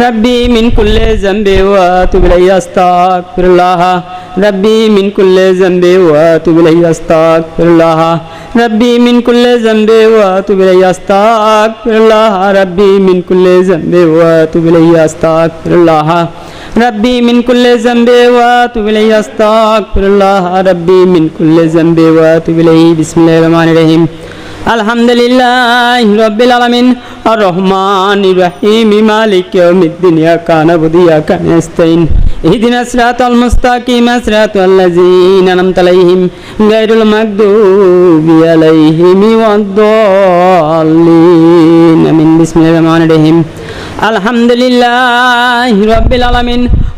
ربی من کل ذنب و تو بلئی استغفر اللہ. ربی من کل ذنب و تو بلئی استغفر اللہ. ربی من کل ذنب و تو بلئی استغفر اللہ. ربی من کل ذنب و تو بلئی استغفر اللہ. ربی من کل ذنب و تو بلئی استغفر اللہ. ربی من کل ذنب و تو بلئی بسم اللہ الرحمن الرحیم. الحمد لله رب العالمين الرحمن الرحيم مالك يوم الدين إياك نعبد وإياك نستعين اهدنا الصراط المستقيم صراط الذين أنعمت عليهم غير المغضوب عليهم والضالين آمين بسم الله الرحمن الرحيم الحمد لله رب العالمين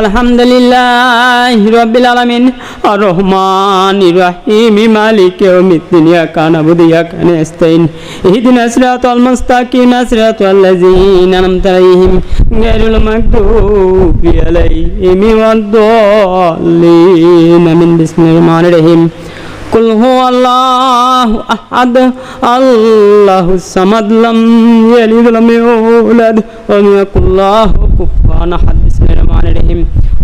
আলহামদুলিল্লাহ রবিল আলমিন। রহমান ইরাহিম মালিক মিতিনিয়া কান বুদিয়া কান ইস্তাইন ইহদিন আসরাতুল মুস্তাকিম আসরাতুল লাযিনা আনআমতা আলাইহিম, গায়রুল মাগদুবি আলাইহিম ওয়াদ-দাল্লিন। আমিন, বিসমিল্লাহির রহমানির রহিম। কুল হু আল্লাহ আহাদ আল্লাহু সামাদ লাম ইয়ালিদ লাম ইউলাদ ওয়া ইয়াকুল্লাহু কুফুয়ান আহাদ বিসমিল্লাহির রহমানির রহিম أحد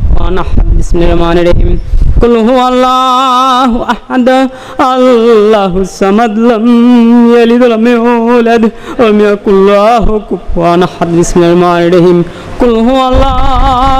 রহমান বিসমিল্লাহির রহমানির রহিম। কুল হুয়াল্লাহু আহাদ আল্লাহু সামাদ লাম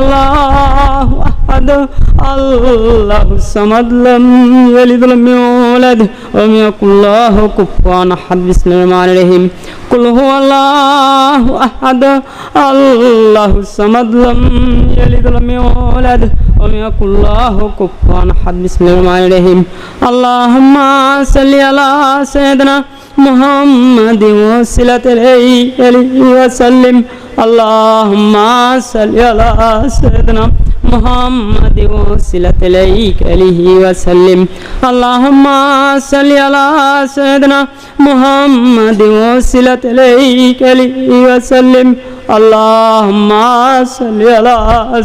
الله أحد الله الصمد لم يلد ولم يولد ولم يكن له كفوا أحد بسم الله الرحمن الرحيم قل هو الله أحد الله الصمد لم يلد ولم يولد ولم يكن له كفوا أحد بسم الله الرحمن الرحيم اللهم صل على سيدنا محمد وسلة عليه وسلم اللهم صل على سيدنا محمد وسلة إليك عليه وسلم اللهم صل على سيدنا محمد وسلة إليك عليه وسلم اللهم صل على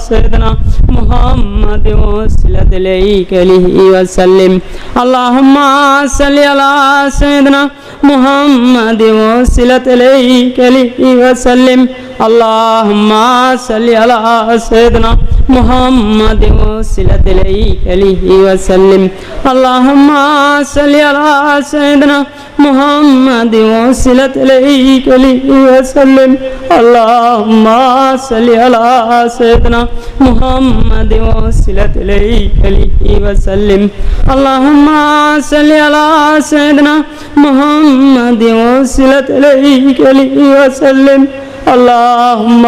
سيدنا محمد وسلة إليك عليه وسلم اللهم صل على سيدنا محمد وسلة إليك عليه وسلم اللهم صل على سيدنا محمد وسلة إليك عليه وسلم اللهم صل على سيدنا محمد وسلة إليك عليه وسلم اللهم صل على سيدنا محمد وسلة إليك عليه وسلم اللهم صل على سيدنا محمد وسلة إليك عليه وسلم اللهم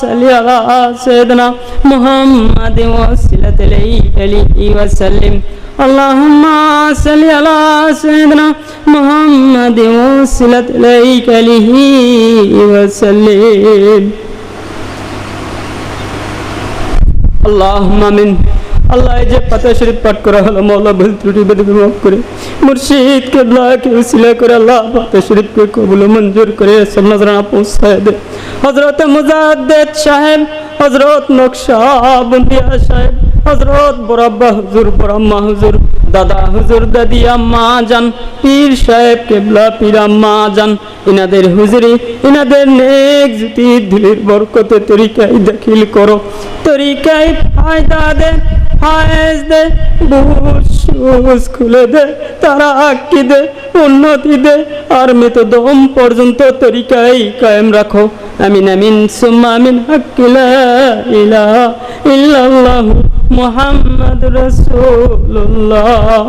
صل على سيدنا محمد وسلة إليك عليه وسلم اللهم صل على سيدنا محمد وسلة إليك عليه وسلم اللهم من আল্লাহ এই যে পাতা শরীফ পাঠ করা হলো মৌলা ভুল ত্রুটি বেদে মাফ করে মুর্শিদ কেবলাকে উসিলা করে আল্লাহ পাতা শরীফকে কবুল ও মঞ্জুর করে সব নজরানা পৌঁছায় দে হজরত মুজাদ্দেদ সাহেব হজরত নকশা বন্দিয়া সাহেব হজরত বরাব্বা হুজুর, বরাম্মা হুজুর, দাদা হুজুর, দাদি আম্মা জান, পীর সাহেব, কেবলা পীর আম্মা জান, ইনাদের হুজুরি, ইনাদের নেক জুতি ধুলির বরকতে তরিকায় দাখিল করো, তরিকায় ফায়দা দে। ফায়েজ দে বুস খুলে দে তারা আঁকি দে উন্নতি দে আর মৃত দম পর্যন্ত তরিকাই কায়েম রাখো। আমিন আমিন, সুম্মা আমিন হাক্কিলা ইলাহা ইল্লাল্লাহু মুহাম্মাদুর রাসূলুল্লাহ।